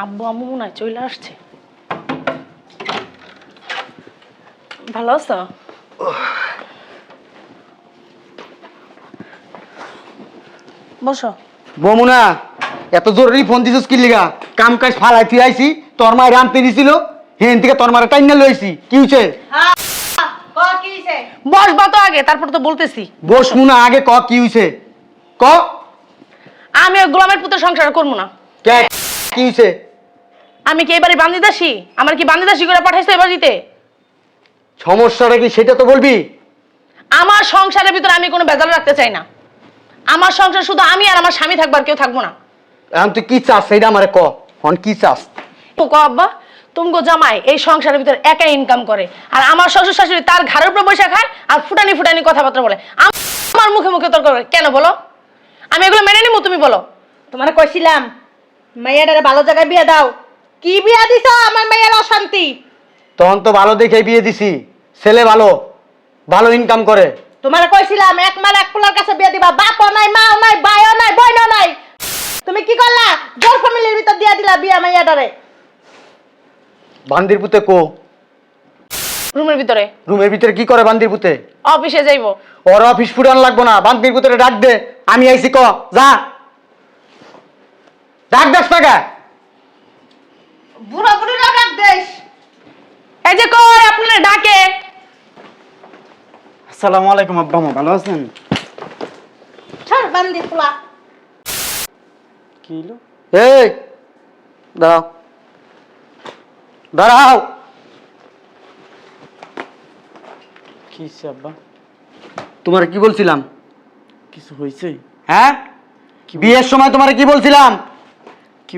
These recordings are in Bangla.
আব্বু আম্মু মনে হয় চলে আসছে। ভালো আছো? বসো। বমুনা এত জরুরি ফোন দিছিস কি লিগা? কাম কাজ ফালাই তুই আইছি তোর মায়ের আনতে দিছিল হেন থেকে তোর মারা টাইনা লইছি কি হইছে? বসবা তো আগে তারপর তো বলতেছি। বস মুনা আগে ক কি হইছে? ক? আমি ওই গোলামের পুত্র সংসার করব না। কে? কি হইছে? আমি কি এবারে বান্দিদাসী আমার কি বান্দিদাসী করে পাঠাইছো এবার দিতে? সমস্যাটা কি সেটা তো বলবি? আমার সংসারের ভিতরে আমি কোনো বেজাল রাখতে চাই না। আমার সংসার শুধু আমি আর আমার স্বামী থাকবার কেউ থাকব না। এখন তুই কি চাস সেইটা আমারে ক। হন কি চাস? তো ক আব্বা তুমগো জামাই এই সংসারের ভিতরে একা ইনকাম করে। আর আমার শ্বশুর শাশুড়ি তার ঘরের উপর বসে খায় আর ফুটানি ফুটানি কথাবার্তা বলে। আমার মুখে মুখে তর্ক করে। কেন বলো? আমি এগুলো মেনে নিবো তুমি বলো। তোমার কইছিলাম মাইয়াটারে ভালো জায়গায় বিয়ে দাও। কি বিয়া দিছ আমার মাইয়ার অশান্তি? তখন তো ভালো দেখে বিয়ে দিছি। ছেলে ভালো ভালো ইনকাম করে। তোমার কইছিলাম এক মার এক পোলার কাছে বিয়ে দিবা। বাপও নাই মাও নাই ভাইও নাই বোনও নাই। তুমি কি করলা? জোর ফ্যামিলির ভিতর দিয়া দিলা বিয়া মাইয়াটারে। বান্দির পুতে কো। রুমের ভিতরে? রুমের ভিতরে কি করে বান্দির পুতে? অফিসে যাইবো। ওর অফিস ফুটান লাগবো না বান্দির পুতরে ডাক দে। আমি আইছি ক যা। ডাক দাস টাকা বুড়ো বুড়িরা ডাক দেশ এই যে কই আপনারা ডাকে। আসসালামু আলাইকুম আব্বা মা ভালো আছেন? ছাড় বান্দি পোলা। কি হলো? এই দাঁড়াও। দাঁড়াও। কি আব্বা? তোমার কি বলছিলাম? কিছু হয়েছে হ্যাঁ? বিয়ের সময় তোমার কি বলছিলাম?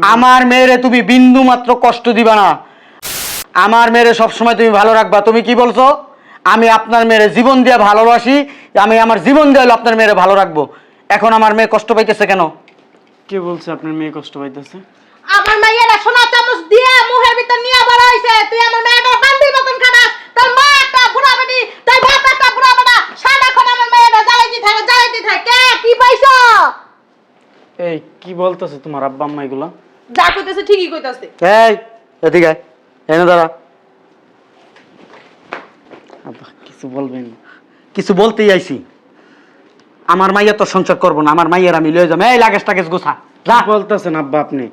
আমার মেয়েরে তুমি বিন্দু মাত্র কষ্ট দিবা না। আমার মেয়েরে সবসময় তুমি ভালো রাখবা। তুমি কি বলছো? আমি আপনার মেয়েরে জীবন দিয়ে ভালোবাসি। আমি আমার জীবন দিয়ে আপনার মেয়েরে ভালো রাখব। এখন আমার মেয়ে কষ্ট পাইতেছে কেন? কে বলছে আপনার মেয়ে কষ্ট পাইতেছে? আমার মাইয়ারা সোনা চামচ দিয়ে মুখের ভিতর নিয়ে বড় হইছে তুই আমার মেয়েটা বান্দির মতন খানাস তোর মা একটা বুড়া বেটি তোর বাপ একটা বুড়া বেটা সারাক্ষণ আমার মেয়েটা জ্বালাইতে থাকে জ্বালাইতে থাকে। কি পাইছো? এই কি বলতেছে তোমার আব্বা আম্মা এগুলা? যা কইতেছে ঠিকই কইতাছে। এই এদিকে আয়। এনে দাঁড়া। আব্বা কিছু বলবেন কিছু বলতেই আইছি। আমার মাইয়া তো সঞ্চয় করব না আমার মাইয়ের আমি লয়ে যাব এই লাগেজ টাগেজ গোছা যা। কি বলতেছেন আব্বা আপনি?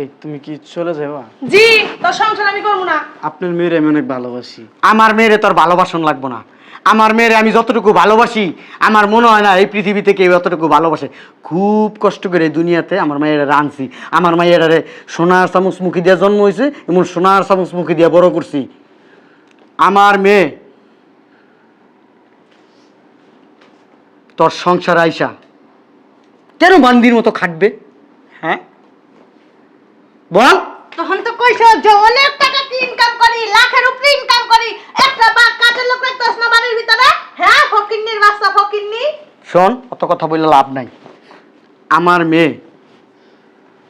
এই তুমি কি চলে যাবা জি তোর সংসার আমি করব না। আপনার মেয়ের আমি অনেক ভালোবাসি। আমার মেয়েরে তোর ভালোবাসন লাগবো না। আমার মেয়েরে আমি যতটুকু ভালোবাসি, আমার মনে হয় না এই পৃথিবীতে কেউ এতটুকু ভালোবাসে। খুব কষ্ট করে দুনিয়াতে আমার মায়েরা রানছি আমার মায়েরারে সোনার চামচ মুখি দিয়ে জন্ম হয়েছে এমন সোনার চামচ মুখি দিয়ে বড় করছি। আমার মেয়ে তোর সংসার আইসা কেন বান্দির মতো খাটবে? হ্যাঁ? বল। তখন তো কইছো যে অনেক টাকা কি ইনকাম করি লাখের উপরে ইনকাম করি একটা বাঘ কাজের লোক রাখতেছ না বাড়ির ভিতরে? হ্যাঁ ফকিন্নির বাচ্চা ফকিন্নি। শোন অত কথা বললে লাভ নাই। আমার মেয়ে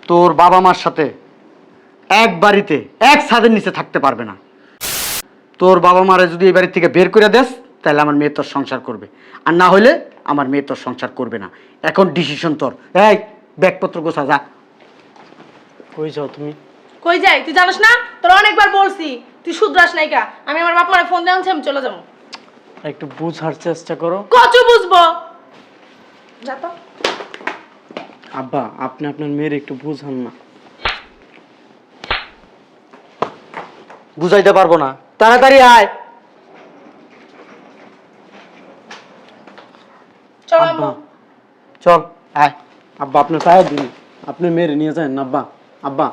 তোর বাবা মার সাথে এক বাড়িতে এক ছাদের নিচে থাকতে পারবে না। তোর বাবা মারে যদি এই বাড়ি থেকে বের করে দেস তাহলে আমার মেয়ে তোর সংসার করবে। আর না হলে আমার মেয়ে তোর সংসার করবে না। এখন ডিসিশন তোর। এই ব্যাগপত্র গোছা যা। কই যাও তুমি? কই যাই? তুই জানিস না? তোর অনেকবার বলছি তুই শুধরাস নাইকা আমি আমার বাপ মারে ফোন দিয়ে আমি চলে যাব। একটু বুঝার চেষ্টা করো। কচু বুঝব। যা তো। আব্বা আপনি আপনার মেয়ের একটু বুঝান না। বুঝাইতে পারব না। তাড়াতাড়ি আয়। চল আব্বা। চল আয়। আব্বা আপনার পায়ে ধরি আপনার মেয়ের নিয়ে যায় না আব্বা। আব্বা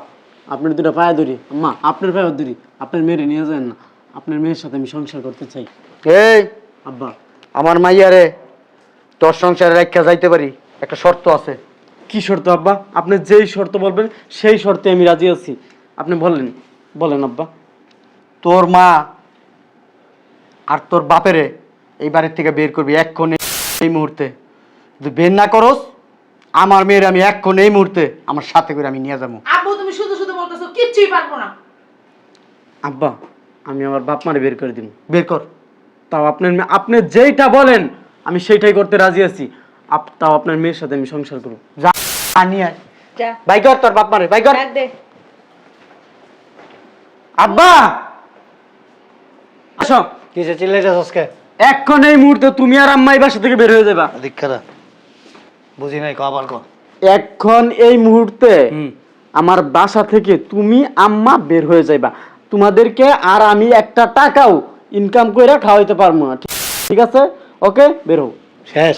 আপনার দুটো পায়ে ধরি। আম্মা আপনার পায়ে ধরি। আপনার মেয়েরে নিয়ে যায় না। আপনার মেয়ের সাথে আমি সংসার করতে চাই। এই! আব্বা। আমার মাইয়ারে তোর সংসারে রেখা যাইতে পারি। একটা শর্ত আছে। কি শর্ত আব্বা? আপনি যেই শর্ত বলবেন সেই শর্তে আমি রাজি আছি। আপনি বলেন বলেন আব্বা। তোর মা আর তোর বাপেরে এই বাড়ির থেকে বের করবি এক্ষণ এই মুহূর্তে। যদি বের না করস আমার মেয়ের আমি এক্ষণ এই মুহূর্তে আমার সাথে করে আমি নিয়ে যাব। আব্বু তুমি কিচ্ছুই পারব না। আব্বা আমি আমার বাপ মারে বের করে দিন বের কর। তাও আপনার মে- আপনি যেইটা বলেন আমি সেইটাই করতে রাজি আছি। আপ- তাও আপনার মেয়ের সাথে আমি সংসার করব। যা নিয়ে আয়। যা। বাই কর তোর বাপ মারে বাই কর। ডাক দে। আব্বা! আসো। কিসে আজকে? এখন এই মুহূর্তে তুমি আর আম্মা এই বাসা থেকে বের হয়ে যাবা। দীক্ষারা বুঝি নাই কবার ক। এখন এই মুহূর্তে হুম। আমার বাসা থেকে তুমি আম্মা বের হয়ে যাইবা। তোমাদেরকে আর আমি একটা টাকাও ইনকাম করে খাওয়াইতে পারব না। ঠিক- আছে? ওকে? বের হও। শেষ।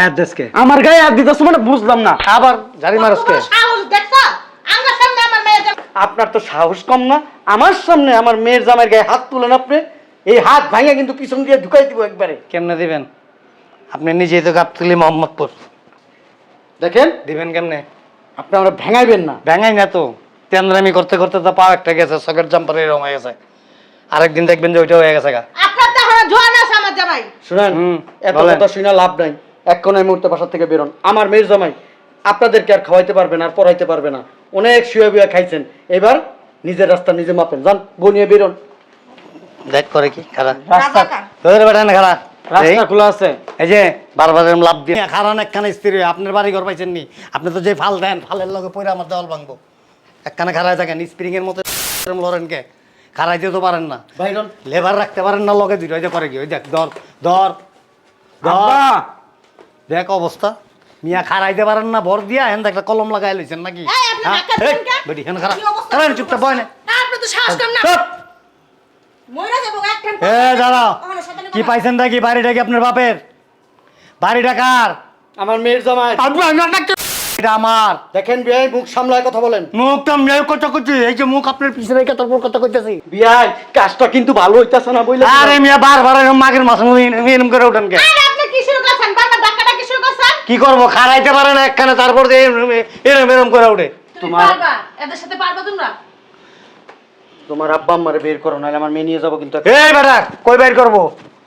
গাদ দেশকে আমার গায়ে হাত দিতেছ মানে বুঝলাম না। আবার জারি মারসকে সাহস দেখছ? আমার সামনে আমার মেয়ে যাবে আপনার তো সাহস কম না। আমার সামনে আমার মেয়ের জামাইয়ের গায়ে হাত তুলেন আপনি। এই হাত ভাঙা কিন্তু পিছন দিয়ে ঢুকাই দিব একবারে। কেমনে দিবেন? আপনি নিজেই তো গাবতলি মোহাম্মদপুর। দেখেন? দিবেন কেমনে? আপনি আমরা ভেঙাইবেন না। ভেঙাই না তো। তেন্দ্রামি করতে করতে তো পা একটা গেছে সকেট জাম্পার এরকম হয়ে গেছে। আরেকদিন দেখবেন যে ওইটা হয়ে গেছে গা। আপনার তো এখন জোয়ান আছে আমার জামাই। শুনেন এত কথা শুনে লাভ নাই। এক্ষণ এই মুহূর্তে বাসা থেকে বেরোন। আমার মেয়ের জামাই আপনাদেরকে আর খাওয়াইতে পারবে না আর পড়াইতে পারবে না। অনেক শুয়ে বুয়ে খাইছেন। এবার নিজের রাস্তা নিজে মাপেন। যান বউ নিয়ে বেরোন। দেখ করে কি খারা রাস্তা। ধরে বেড়ান খারা রাস্তা খোলা আছে। এই যে বারবার লাভ দিয়ে খারান একখানে স্ত্রী আপনার বাড়ি ঘর পাইছেন নি আপনি তো যে ফাল দেন ফালের লগে পরে আমার দেওয়াল ভাঙবো। একখানে খারায় থাকেন স্প্রিং এর মতো এরম লড়েন কে খারাইতে তো পারেন না। বাইরন লেবার রাখতে পারেন না লগে দুইটা ওই যে করে কি ওই দেখ ধর ধর ধর। দেখ অবস্থা। মিয়া খারাইতে পারেন না ভর দিয়া হেন একটা কলম লাগাই লইছেন নাকি? হ্যাঁ? বেটি, হেন খারা কি চুপটা বয় না। আপনি তো সাহস না। মইরা যাব একটান এ দাঁড়াও। কি। পাইছেন নাকি? বাড়িটা কি আপনার বাপের? বাড়িটা কার? আমার মেয়ের জামাই। এটা আমার। দেখেন বিয়াই মুখ সামলায় কথা বলেন। মুখটা মেয়ে কথা কইছি। এই যে মুখ আপনার পিছনে রেখে তারপর কথা কইতেছি। বিয়াই কাজটা কিন্তু ভালো হইতাছে না বইলে আরে মিয়া বারবার এরকম মাগের মাছ এরকম করে উঠেন কে? আরে আপনি কি শুরু করছেন? বারবার ধাক্কাটা কি শুরু করছেন? কি করব? খারাইতে পারে না একখানে তারপর দিয়ে এরম এরম করে উঠে। তোমার- এদের সাথে পারবা তোমরা? তোমার আব্বা আম্মারে বের করো নাহলে আমার মেয়ে নিয়ে যাব কিন্তু এই বেটা কই বাইর করব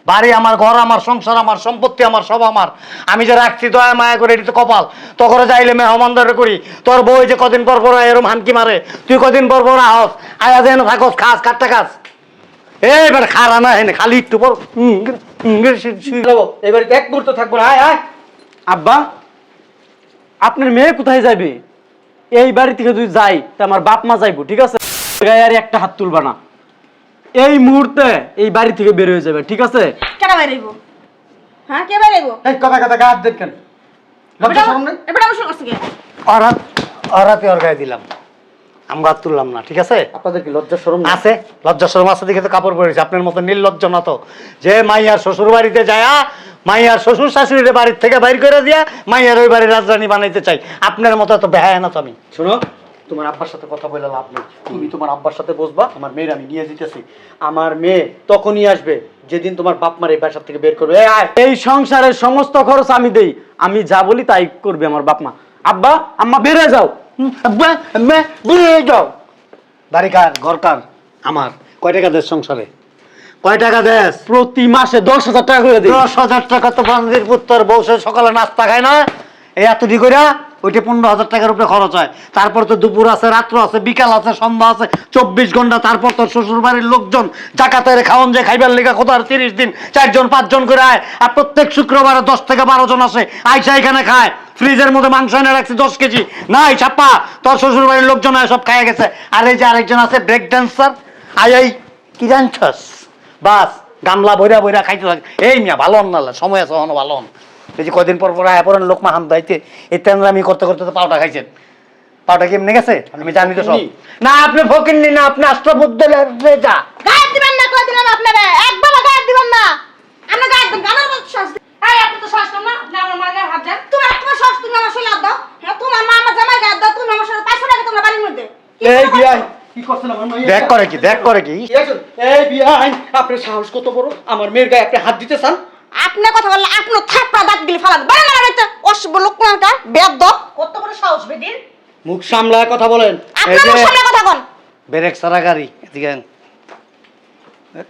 বাড়ি আমার ঘর আমার সংসার আমার সম্পত্তি আমার সব আমার আমি যে রাখছি দয়া মায়া করে এটি তো কপাল তখন যাইলে মেহমানদারে করি তোর বউ যে কদিন পর পর এরম হানকি মারে তুই কদিন পর পর আহস আয়া যেন থাকস খাস কাটটা খাস এই বেটা খারা না হেনে খালি একটু পর এবারে এক মুহূর্ত থাকব আয় আয় আব্বা আপনার মেয়ে কোথায় যাবে এই বাড়ি থেকে যদি যাই তা আমার বাপ মা যাইবো ঠিক আছে গায়ে আর একটা হাত তুলবা না। এই মুহূর্তে এই বাড়ি থেকে বের হয়ে যাবে ঠিক আছে? কেন বাইরেইব হ্যাঁ কে বাইরেইব এই কথা কথা গাছ দেখেন লজ্জা শরম নেই? এবার আমি শুরু করছি কে? অরাত অরাতে ওর গায়ে দিলাম। আমরা তুললাম না ঠিক আছে? আপনাদের কি লজ্জা শরম আছে লজ্জা শরম আছে দেখে তো কাপড় পরেছে আপনার মতো নির্লজ্জ না তো। যে মাইয়ার শ্বশুর বাড়িতে যায় মাইয়ার শ্বশুর শাশুড়ির বাড়ির থেকে বাইর করে দিয়া মাইয়ার ওই বাড়ির রাজধানী বানাইতে চাই। আপনার মতো তো বেহায় না তো আমি। শোনো তোমার আব্বার সাথে কথা বলে লাভ নেই। তুমি তোমার আব্বার সাথে বসবা আমার মেয়ের আমি নিয়ে যেতেছি। আমার মেয়ে তখনই আসবে যেদিন তোমার বাপ মার এই বাসার থেকে বের করবে। এই সংসারের সমস্ত খরচ আমি দেই। আমি যা বলি তাই করবে আমার বাপ মা। আব্বা আম্মা বেড়ে যাও। আব্বা, আম্মা, যাও। বাড়ি কার ঘর কার? আমার। কয় টাকা দেশ সংসারে? কয় টাকা দেশ প্রতি মাসে দশ হাজার টাকা করে দিই। দশ হাজার টাকা তো বান্দির পুত্তর বউসে সকালে নাস্তা খায় না। এই এতটি করে ওইটা পনেরো হাজার টাকার উপরে খরচ হয়। তারপর তো দুপুর আছে, রাত্র আছে, বিকাল আছে, সন্ধ্যা আছে, চব্বিশ ঘণ্টা। তারপর তো শ্বশুর বাড়ির লোকজন জাকাতের খাওয়ান যে খাইবার লেখা কোথাও তিরিশ দিন, চারজন, পাঁচজন করে আয়। আর প্রত্যেক শুক্রবারে দশ থেকে বারো জন আসে, আইসা এখানে খায়। ফ্রিজের মধ্যে মাংস এনে রাখছি, দশ কেজি। নাই, ছাপ্পা, তোর শ্বশুর বাড়ির লোকজন আয়, সব খাইয়ে গেছে। আর এই যে আরেকজন আছে ব্রেক ড্যান্সার আই এই কি জানছস? বাস, গামলা বইরা বইরা খাইতে থাকে। এই মিয়া, ভালো না, সময় আছে, হন, ভালো এই যে কদিন পর পর আয়া পড়েন লোক মাহাম দাইতে এই তেমনি করতে করতে তো পাউটা খাইছেন। পাউটা কেমনে গেছে? আমি জানি তো সব। না আপনি ফকির না আপনি অষ্টবুদ্ধ যা গায়ে দিবেন না কই দিলাম আপনারে? একবার গায়ে দিবেন না। আমরা গায়ে দিবেন গানার মত শ্বাস এই আপনি তো শ্বাস না আপনি আমার মার গায়ে হাত দেন। তুমি তোমার শ্বাস তুমি আমার শরীরে দাও। হ্যাঁ তোমার মা আমার জামাই গায়ে দাও তুমি আমার সাথে পাঁচশো টাকা তোমরা বাড়ির মধ্যে। এই বিয়াই। কি আমার দেখ করে কি দেখ করে কি। কি এই বিয়াই আপনার সাহস কত বড়? আমার মেয়ের গায়ে আপনি হাত দিতে চান? আপনি কথা বললে আপনি থাপড়া দাঁত দিলে ফালা বাইরে না বাড়িতে অশুভ লোক কোনটা বেদ। কত বড় সাহস বেদিন মুখ সামলায় কথা বলেন। আপনি এই যে- আমার সামনে কথা বল। ব্রেক সারা গাড়ি এদিকে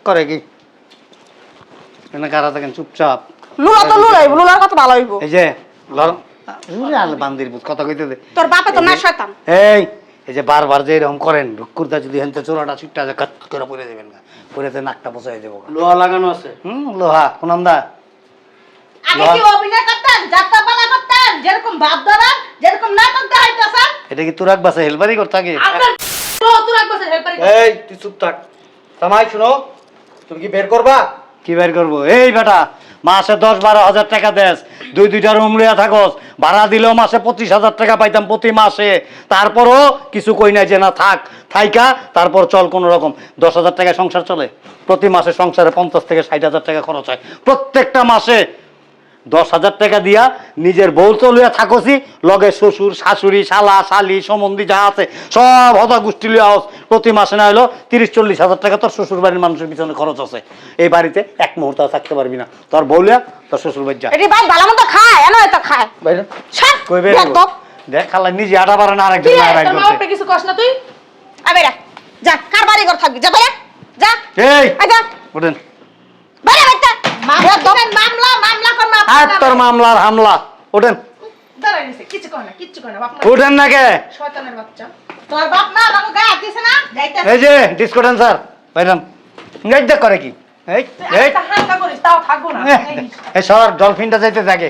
করে কি? এখানে কারা থাকেন চুপচাপ। লুলা তো লুলাই লুলার কথা ভালো হইব। এই যে লর- আলে বান্দির পুত কথা কইতে দে। তোর বাপে তো না শয়তান। এই এই যে বারবার যে এরকম করেন রুকুরদা যদি হেনতে চোরাটা ছুটটা যে কাট করে পড়ে দেবেন না পড়েতে নাকটা বসাই দেবো লোহা লাগানো আছে। হুম লোহা কুনামদা আগে কি অভিনয় করতেন? যাত্রা পালা করতেন? যেরকম বাপ দাদা যেরকম নাটক দেখাইতেছেন। এটা কি তুরাক বাসে হেলপারি করতে থাকে তুরাক সত্তর হেলপারি এই তুই চুপ থাক। সামাই শুনো তুমি কি বের করবা? কি বের করব? এই বেটা মাসে দশ বারো হাজার টাকা দেশ দুই দুইটা রুম লইয়া থাকস। ভাড়া দিলেও মাসে পঁচিশ হাজার টাকা পাইতাম প্রতি মাসে। তারপরও কিছু কই নাই যে না থাক, থাইকা, তারপর চল কোনো রকম। দশ হাজার টাকায় সংসার চলে। প্রতি মাসে সংসারে পঞ্চাশ থেকে ষাট হাজার টাকা খরচ হয়। প্রত্যেকটা মাসে দশ হাজার টাকা দিয়া নিজের বউ চলিয়া থাকসি লগে শ্বশুর শাশুড়ি শালা শালি সম্বন্ধী যা আছে সব হতা গোষ্ঠী লিয়া আস প্রতি মাসে না হলো তিরিশ চল্লিশ হাজার টাকা তোর শ্বশুর বাড়ির মানুষের পিছনে খরচ আছে। এই বাড়িতে এক মুহূর্ত থাকতে পারবি না। তোর বউলিয়া তোর শ্বশুর বাড়ি যা। এটি ভাই ভালো মতো খায় এনো এত খায়। বাইরে। ছাড় কই বের দেখ খালা নিজে আটা পারে না আরেকজন রে আরেক তোর মা করতে বাপে কিছু কস না তুই? আবে রা যা কার বাড়ি ঘর থাকবি? যা বেরে যা। এই! আই যা। ওঠেন বেরে বাইটা মামলা মামলা। আর তোর মামলার হামলা। ওঠেন। না কে? এই যে ডিসকো ড্যান্সার বাইরাম। গাইড করে কি? সর ডলফিনটা যাইতে থাকে।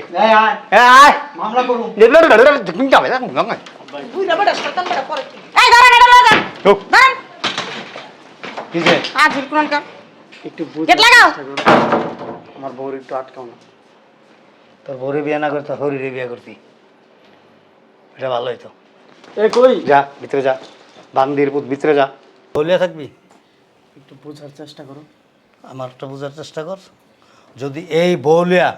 একটু আমার বউর একটু আটকাও না। তোর বউরে বিয়ে না করতে হরিরে বিয়ে করতি। এটা ভালো হইতো। এ কই? যা ভিতরে যা। বান্দির পুত ভিতরে যা। বলিয়া থাকবি? একটু বোঝার চেষ্টা করো। আমারটা বোঝার চেষ্টা কর। যদি এই বউলিয়া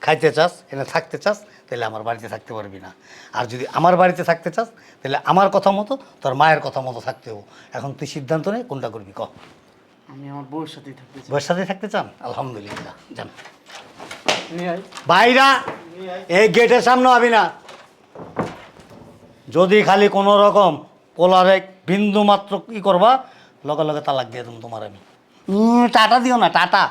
খাইতে চাস এনে থাকতে চাস তাহলে আমার বাড়িতে থাকতে পারবি না। আর যদি আমার বাড়িতে থাকতে চাস তাহলে আমার কথা মতো তোর মায়ের কথা মতো থাকতে হব। এখন তুই সিদ্ধান্ত নে কোনটা করবি ক? আমি আমার বউয়ের সাথেই থাকতে চাই। বউয়ের সাথে থাকতে চান? আলহামদুলিল্লাহ যান। বাইরা, এই গেটের সামনে হবি না। যদি খালি কোনো রকম পোলারে বিন্দু মাত্র কি করবা, লগে লগে তালাক দিয়ে দেবো তোমার আমি। টাটা দিও না, টাটা।